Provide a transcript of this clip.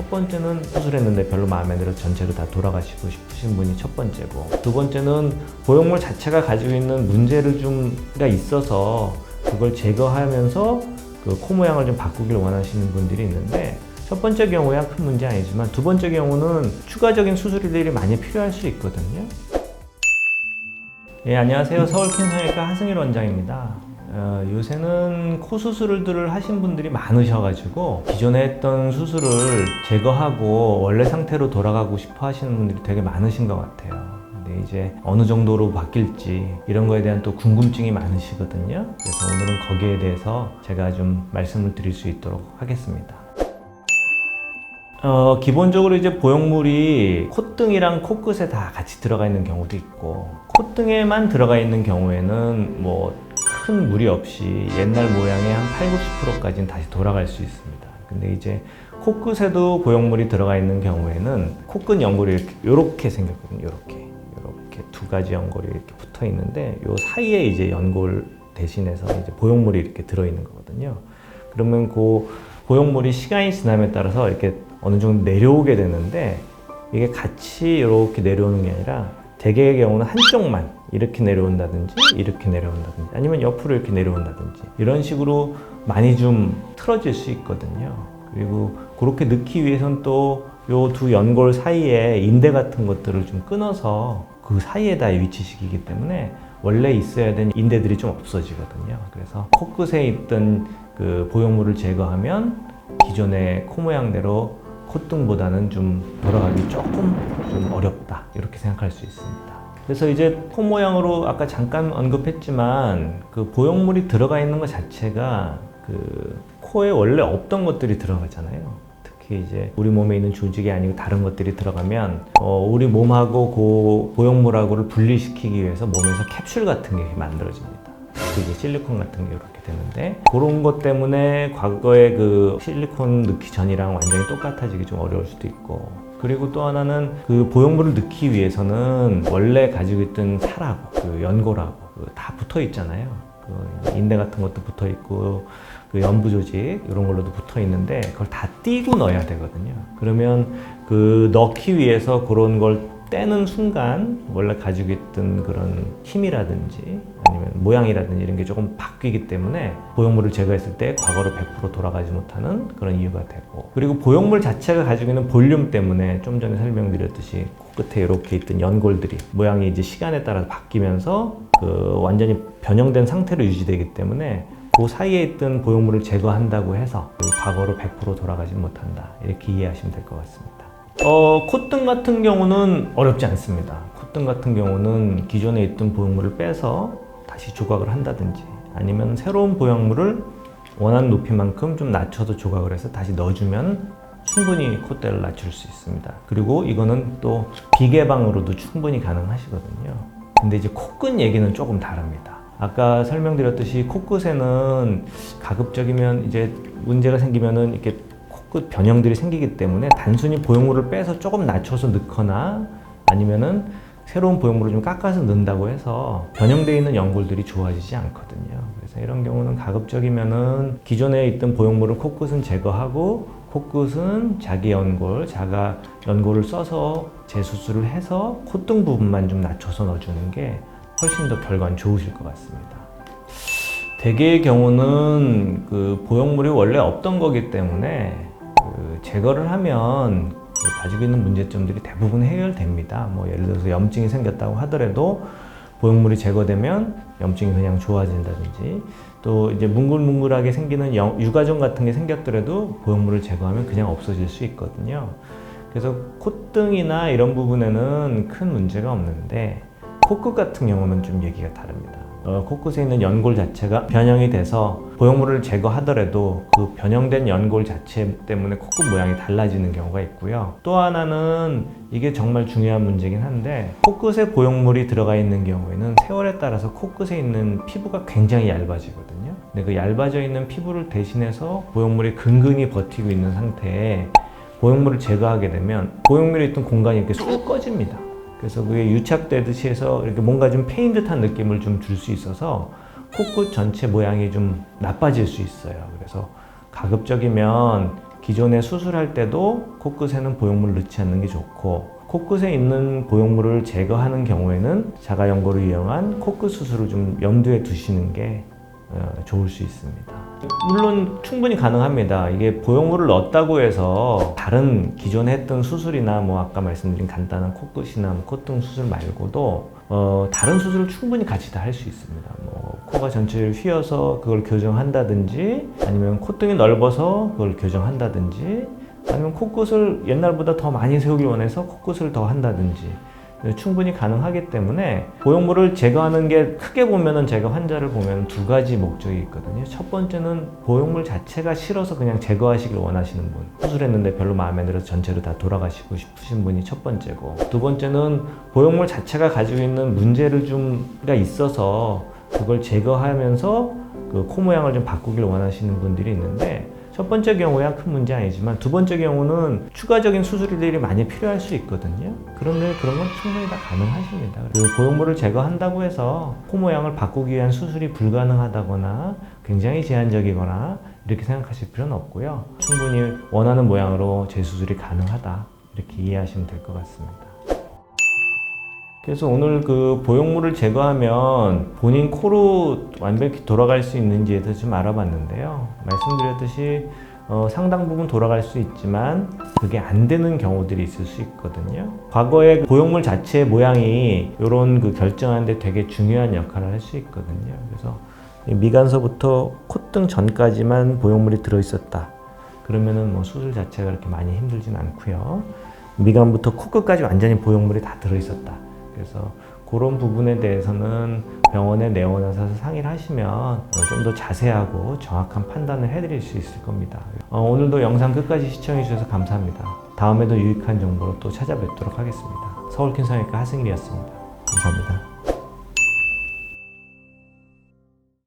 첫 번째는 수술했는데 별로 마음에 들어 전체로 다 돌아가시고 싶으신 분이 첫 번째고 두 번째는 보형물 자체가 가지고 있는 문제를 좀가 있어서 그걸 제거하면서 그 코 모양을 좀 바꾸길 원하시는 분들이 있는데 첫 번째 경우야 큰 문제 아니지만 두 번째 경우는 추가적인 수술들이 많이 필요할 수 있거든요. 예, 안녕하세요. 서울 캔성외과 하승일 원장입니다. 어, 요새는 코 수술들을 하신 분들이 많으셔가지고 기존에 했던 수술을 제거하고 원래 상태로 돌아가고 싶어 하시는 분들이 되게 많으신 것 같아요. 근데 이제 어느 정도로 바뀔지 이런 거에 대한 또 궁금증이 많으시거든요. 그래서 오늘은 거기에 대해서 제가 좀 말씀을 드릴 수 있도록 하겠습니다. 어, 기본적으로 이제 보형물이 콧등이랑 코끝에 다 같이 들어가 있는 경우도 있고 콧등에만 들어가 있는 경우에는 뭐 큰 무리 없이 옛날 모양의 한 8, 90%까지는 다시 돌아갈 수 있습니다. 근데 이제 코끝에도 보형물이 들어가 있는 경우에는 코끝 연골이 이렇게, 이렇게 생겼거든요. 이렇게. 이렇게 두 가지 연골이 이렇게 붙어 있는데 요 사이에 이제 연골 대신해서 이제 보형물이 이렇게 들어 있는 거거든요. 그러면 그 보형물이 시간이 지남에 따라서 이렇게 어느 정도 내려오게 되는데 이게 같이 이렇게 내려오는 게 아니라 대개의 경우는 한쪽만 이렇게 내려온다든지 이렇게 내려온다든지 아니면 옆으로 이렇게 내려온다든지 이런 식으로 많이 좀 틀어질 수 있거든요. 그리고 그렇게 넣기 위해선 또 요 두 연골 사이에 인대 같은 것들을 좀 끊어서 그 사이에다 위치시키기 때문에 원래 있어야 되는 인대들이 좀 없어지거든요. 그래서 코끝에 있던 그 보형물을 제거하면 기존의 코 모양대로 콧등보다는 좀 돌아가기 조금 좀 어렵다 이렇게 생각할 수 있습니다. 그래서 이제 코 모양으로 아까 잠깐 언급했지만 그 보형물이 들어가 있는 것 자체가 그 코에 원래 없던 것들이 들어가잖아요. 특히 이제 우리 몸에 있는 조직이 아니고 다른 것들이 들어가면 어, 우리 몸하고 그 보형물하고를 분리시키기 위해서 몸에서 캡슐 같은 게 만들어집니다. 그게 실리콘 같은 게 이렇게 되는데 그런 것 때문에 과거에 그 실리콘 넣기 전이랑 완전히 똑같아지기 좀 어려울 수도 있고 그리고 또 하나는 그 보형물을 넣기 위해서는 원래 가지고 있던 살하고 그 연골하고 그 다 붙어 있잖아요. 그 인대 같은 것도 붙어 있고 그 연부 조직 이런 걸로도 붙어 있는데 그걸 다 띄고 넣어야 되거든요. 그러면 그 넣기 위해서 그런 걸 떼는 순간 원래 가지고 있던 그런 힘이라든지 아니면 모양이라든지 이런 게 조금 바뀌기 때문에 보형물을 제거했을 때 과거로 100% 돌아가지 못하는 그런 이유가 되고 그리고 보형물 자체가 가지고 있는 볼륨 때문에 좀 전에 설명드렸듯이 코끝에 이렇게 있던 연골들이 모양이 이제 시간에 따라 바뀌면서 그 완전히 변형된 상태로 유지되기 때문에 그 사이에 있던 보형물을 제거한다고 해서 그 과거로 100% 돌아가지 못한다 이렇게 이해하시면 될 것 같습니다. 어, 콧등 같은 경우는 어렵지 않습니다. 콧등 같은 경우는 기존에 있던 보형물을 빼서 다시 조각을 한다든지 아니면 새로운 보형물을 원하는 높이만큼 좀 낮춰서 조각을 해서 다시 넣어주면 충분히 콧대를 낮출 수 있습니다. 그리고 이거는 또 비개방으로도 충분히 가능하시거든요. 근데 이제 코끝 얘기는 조금 다릅니다. 아까 설명드렸듯이 코끝에는 가급적이면 이제 문제가 생기면은 이렇게 코끝 변형들이 생기기 때문에 단순히 보형물을 빼서 조금 낮춰서 넣거나 아니면은 새로운 보형물을 좀 깎아서 넣는다고 해서 변형되어 있는 연골들이 좋아지지 않거든요. 그래서 이런 경우는 가급적이면은 기존에 있던 보형물을 코끝은 제거하고 코끝은 자기 연골, 자가 연골을 써서 재수술을 해서 콧등 부분만 좀 낮춰서 넣어주는 게 훨씬 더 결과는 좋으실 것 같습니다. 대개의 경우는 그 보형물이 원래 없던 거기 때문에 그 제거를 하면 그 가지고 있는 문제점들이 대부분 해결됩니다. 뭐 예를 들어서 염증이 생겼다고 하더라도 보형물이 제거되면 염증이 그냥 좋아진다든지 또 이제 뭉글뭉글하게 생기는 유가종 같은 게 생겼더라도 보형물을 제거하면 그냥 없어질 수 있거든요. 그래서 콧등이나 이런 부분에는 큰 문제가 없는데 코끝 같은 경우는 좀 얘기가 다릅니다. 어, 코끝에 있는 연골 자체가 변형이 돼서 보형물을 제거하더라도 그 변형된 연골 자체 때문에 코끝 모양이 달라지는 경우가 있고요. 또 하나는 이게 정말 중요한 문제긴 한데 코끝에 보형물이 들어가 있는 경우에는 세월에 따라서 코끝에 있는 피부가 굉장히 얇아지거든요. 근데 그 얇아져 있는 피부를 대신해서 보형물이 근근히 버티고 있는 상태에 보형물을 제거하게 되면 보형물에 있던 공간이 이렇게 쑥 꺼집니다. 그래서 그게 유착되듯이 해서 이렇게 뭔가 좀 패인 듯한 느낌을 좀 줄 수 있어서 코끝 전체 모양이 좀 나빠질 수 있어요. 그래서 가급적이면 기존에 수술할 때도 코끝에는 보형물 넣지 않는 게 좋고 코끝에 있는 보형물을 제거하는 경우에는 자가연고를 이용한 코끝 수술을 좀 염두에 두시는 게 어, 좋을 수 있습니다. 물론 충분히 가능합니다. 이게 보형물을 넣었다고 해서 다른 기존에 했던 수술이나 뭐 아까 말씀드린 간단한 코끝이나 뭐 콧등 수술 말고도 어, 다른 수술을 충분히 같이 다 할 수 있습니다. 뭐 코가 전체를 휘어서 그걸 교정한다든지 아니면 콧등이 넓어서 그걸 교정한다든지 아니면 코끝을 옛날보다 더 많이 세우길 원해서 코끝을 더 한다든지 네, 충분히 가능하기 때문에 보형물을 제거하는 게 크게 보면은 제가 환자를 보면 두 가지 목적이 있거든요. 첫 번째는 보형물 자체가 싫어서 그냥 제거하시길 원하시는 분. 수술했는데 별로 마음에 들어서 전체로 다 돌아가시고 싶으신 분이 첫 번째고 두 번째는 보형물 자체가 가지고 있는 문제를 좀가 있어서 그걸 제거하면서 그 코 모양을 좀 바꾸길 원하시는 분들이 있는데 첫 번째 경우야 큰 문제 아니지만 두 번째 경우는 추가적인 수술들이 많이 필요할 수 있거든요. 그런데 그런 건 충분히 다 가능하십니다. 그 보형물을 제거한다고 해서 코 모양을 바꾸기 위한 수술이 불가능하다거나 굉장히 제한적이거나 이렇게 생각하실 필요는 없고요. 충분히 원하는 모양으로 재수술이 가능하다 이렇게 이해하시면 될 것 같습니다. 그래서 오늘 그 보형물을 제거하면 본인 코로 완벽히 돌아갈 수 있는지에 대해서 좀 알아봤는데요. 말씀드렸듯이 어, 상당 부분 돌아갈 수 있지만 그게 안 되는 경우들이 있을 수 있거든요. 과거에 그 보형물 자체의 모양이 이런 그 결정하는데 되게 중요한 역할을 할 수 있거든요. 그래서 이 미간서부터 콧등 전까지만 보형물이 들어 있었다. 그러면은 뭐 수술 자체가 그렇게 많이 힘들진 않고요. 미간부터 코끝까지 완전히 보형물이 다 들어 있었다. 그래서 그런 부분에 대해서는 병원에 내원하셔서 상의를 하시면 좀 더 자세하고 정확한 판단을 해드릴 수 있을 겁니다. 어, 오늘도 영상 끝까지 시청해 주셔서 감사합니다. 다음에도 유익한 정보로 또 찾아뵙도록 하겠습니다. 서울캔성외과 하승일이었습니다. 감사합니다.